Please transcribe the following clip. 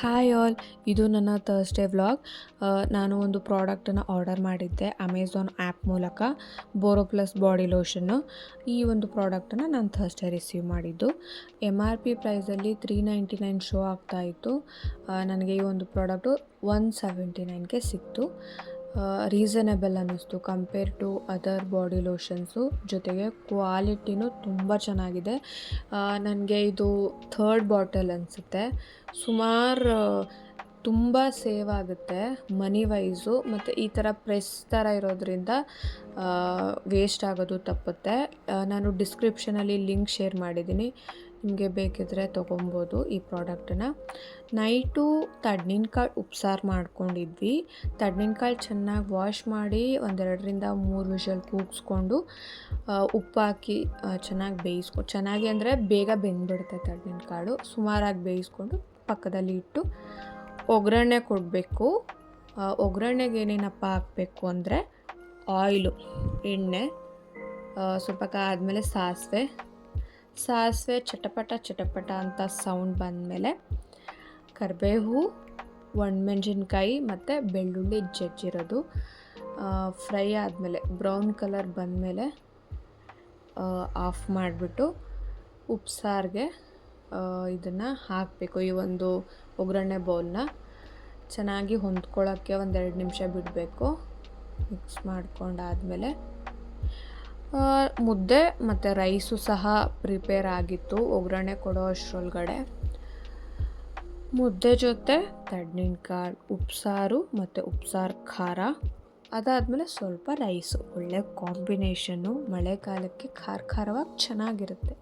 Hi all ಇದು ನನ್ನ Thursday vlog ನಾನು ಒಂದು ಪ್ರಾಡಕ್ಟನ್ನು ಆರ್ಡರ್ ಮಾಡಿದ್ದೆ ಅಮೆಝಾನ್ ಆ್ಯಪ್ ಮೂಲಕ ಬೋರೋ ಪ್ಲಸ್ ಬಾಡಿ ಲೋಷನ್ನು ಈ ಒಂದು ಪ್ರಾಡಕ್ಟನ್ನು ನಾನು ಥರ್ಸ್ಡೇ ರಿಸೀವ್ ಮಾಡಿದ್ದು. ಎಂ ಆರ್ ಪಿ ಪ್ರೈಸಲ್ಲಿ ತ್ರೀ ನೈಂಟಿ ನೈನ್ ಶೋ ಆಗ್ತಾಯಿತ್ತು ನನಗೆ ಈ ಒಂದು ಪ್ರಾಡಕ್ಟು ಒನ್ ಸೆವೆಂಟಿ ನೈನ್ಗೆ ಸಿಕ್ತು. ರೀಸನಬಲ್ ಅನ್ನಿಸ್ತು. Compare to other body lotions ಜೊತೆಗೆ ಕ್ವಾಲಿಟಿನೂ ತುಂಬ ಚೆನ್ನಾಗಿದೆ. ನನಗೆ ಇದು ಥರ್ಡ್ ಬಾಟಲ್ ಅನಿಸುತ್ತೆ. ಸುಮಾರು ತುಂಬ ಸೇವ್ ಆಗುತ್ತೆ ಮನಿ ವೈಸು ಮತ್ತು ಈ ಥರ ಪ್ರೆಸ್ ಥರ ಇರೋದ್ರಿಂದ ವೇಸ್ಟ್ ಆಗೋದು ತಪ್ಪುತ್ತೆ. ನಾನು ಡಿಸ್ಕ್ರಿಪ್ಷನಲ್ಲಿ ಲಿಂಕ್ ಶೇರ್ ಮಾಡಿದ್ದೀನಿ. ನಿಮಗೆ ಬೇಕಿದ್ರೆ ತೊಗೊಬೋದು ಈ ಪ್ರಾಡಕ್ಟನ್ನು ನೈಟು ತಡ್ನಿನಕಾಳು ಉಪ್ಸಾರು ಮಾಡ್ಕೊಂಡಿದ್ವಿ. ತಡ್ನಿನಕಾಳು ಚೆನ್ನಾಗಿ ವಾಶ್ ಮಾಡಿ ಒಂದೆರಡರಿಂದ ಮೂರು ವಿಷಲ್ ಕೂಗಿಸ್ಕೊಂಡು ಉಪ್ಪು ಹಾಕಿ ಚೆನ್ನಾಗಿ ಬೇಯಿಸ್ಕೊ, ಚೆನ್ನಾಗಿ ಅಂದರೆ ಬೇಗ ಬೆಂದ್ಬಿಡುತ್ತೆ ತಡ್ನಿನಕಾಳು ಸುಮಾರಾಗಿ ಬೇಯಿಸ್ಕೊಂಡು ಪಕ್ಕದಲ್ಲಿ ಇಟ್ಟು ಒಗ್ಗರಣೆ ಕೊಡಬೇಕು. ಒಗ್ಗರಣೆಗೆ ಏನೇನಪ್ಪ ಹಾಕಬೇಕು ಅಂದರೆ ಆಯಿಲು ಎಣ್ಣೆ ಸ್ವಲ್ಪ ಆದಮೇಲೆ ಸಾಸಿವೆ. ಸಾಸಿವೆ ಚಟಪಟ ಚಟಪಟ ಅಂತ ಸೌಂಡ್ ಬಂದಮೇಲೆ ಕರಿಬೇವು, ಒಣಮೆಣ್ಸಿನ್ಕಾಯಿ ಮತ್ತು ಬೆಳ್ಳುಳ್ಳಿ ಜಜ್ಜಿರೋದು. ಫ್ರೈ ಆದಮೇಲೆ ಬ್ರೌನ್ ಕಲರ್ ಬಂದಮೇಲೆ ಆಫ್ ಮಾಡಿಬಿಟ್ಟು ಉಪ್ಸಾರಿಗೆ ಇದನ್ನು ಹಾಕಬೇಕು ಈ ಒಂದು ಒಗ್ಗರಣೆ ಬೌಲ್ನ. ಚೆನ್ನಾಗಿ ಹೊಂದ್ಕೊಳ್ಳೋಕ್ಕೆ ಒಂದೆರಡು ನಿಮಿಷ ಬಿಡಬೇಕು. ಮಿಕ್ಸ್ ಮಾಡ್ಕೊಂಡಾದಮೇಲೆ ಮುದ್ದೆ ಮತ್ತು ರೈಸು ಸಹ ಪ್ರಿಪೇರ್ ಆಗಿತ್ತು ಒಗ್ಗರಣೆ ಕೊಡೋ ಅಷ್ಟರೊಳಗಡೆ. ಮುದ್ದೆ ಜೊತೆ ತಡ್ನಿನಕಾಳು ಉಪ್ಸಾರು ಮತ್ತು ಉಪ್ಸಾರು ಖಾರ, ಅದಾದಮೇಲೆ ಸ್ವಲ್ಪ ರೈಸು. ಒಳ್ಳೆ ಕಾಂಬಿನೇಷನ್ನು ಮಳೆಗಾಲಕ್ಕೆ ಖಾರ ಖಾರವಾಗಿ ಚೆನ್ನಾಗಿರುತ್ತೆ.